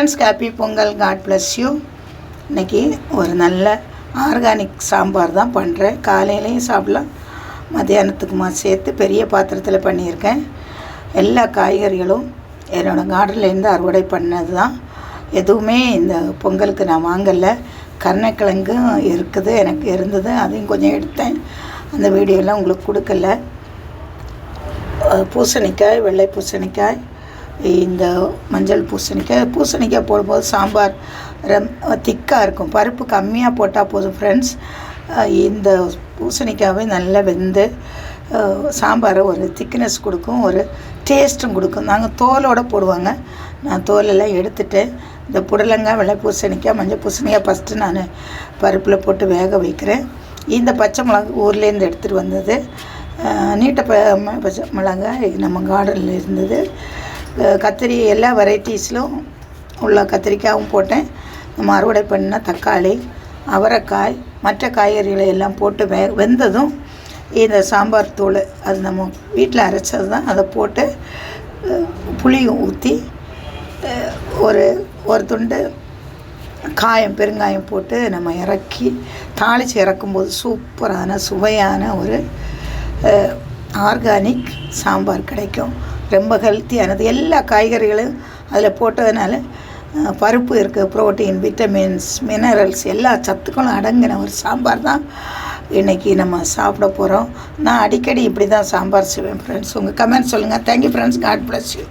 Friends happy Pongal God bless you இன்னைக்கு ஒரு நல்ல ஆர்கானிக் சாம்பார் தான் பண்ணுறேன் காலையிலையும் சாப்பிடலாம். மத்தியானத்துக்குமா சேர்த்து பெரிய பாத்திரத்தில் பண்ணியிருக்கேன். எல்லா காய்கறிகளும் என்னோடய கார்டன்லேருந்து அறுவடை பண்ணது தான். எதுவுமே இந்த பொங்கலுக்கு நான் வாங்கலை. கருணைக்கிழங்கும் இருக்குது எனக்கு இருந்தது. அதையும் கொஞ்சம் எடுத்தேன். அந்த வீடியோலாம் உங்களுக்கு கொடுக்கல. பூசணிக்காய் வெள்ளை பூசணிக்காய் இந்த மஞ்சள் பூசணிக்காய். பூசணிக்காய் போடும்போது சாம்பார் ரம் திக்காக இருக்கும். பருப்பு கம்மியாக போட்டால் போதும் ஃப்ரெண்ட்ஸ் இந்த பூசணிக்காவே நல்லா வெந்து சாம்பார் சாம்பாரை ஒரு திக்னஸ் கொடுக்கும் ஒரு டேஸ்ட்டும் கொடுக்கும். நாங்கள் தோலோடு போடுவாங்க. நான் தோலெல்லாம் எடுத்துட்டேன் இந்த புடலங்காய் வெள்ளை பூசணிக்காய் மஞ்சள் பூசணிக்காய் ஃபஸ்ட்டு நான் பருப்பில் போட்டு வேக வைக்கிறேன். இந்த பச்சை மிளகா ஊர்லேருந்து எடுத்துகிட்டு வந்தது. நீட்ட ப பச்சை மிளகாய் நம்ம கார்டனில் இருந்தது. கத்திரி எல்லா வெரைட்டிஸ்லும் உள்ள கத்திரிக்காயும் போட்டேன். நம்ம அறுவடை பண்ண தக்காளி அவரைக்காய் மற்ற காய்கறிகளை எல்லாம் போட்டு வே வெந்ததும் இந்த சாம்பார் தூள் அது நம்ம வீட்டில் அரைச்சது தான். அதை போட்டு புளியும் ஊற்றி ஒரு ஒரு துண்டு காயம் பெருங்காயம் போட்டு நம்ம இறக்கி தாளித்து இறக்கும்போது சூப்பரான சுவையான ஒரு ஆர்கானிக் சாம்பார் கிடைக்கும். ரொம்ப ஹெல்த்தியானது எல்லா காய்கறிகளும் அதில் போட்டதுனால பருப்பு இருக்குது ப்ரோட்டீன் விட்டமின்ஸ் மினரல்ஸ் எல்லா சத்துக்களும் அடங்கின ஒரு சாம்பார் தான் இன்றைக்கி நம்ம சாப்பிட போகிறோம் நான் அடிக்கடி இப்படி தான் சாம்பார் செய்வேன் ஃப்ரெண்ட்ஸ் உங்கள் கமெண்ட் சொல்லுங்கள் thank you friends God bless you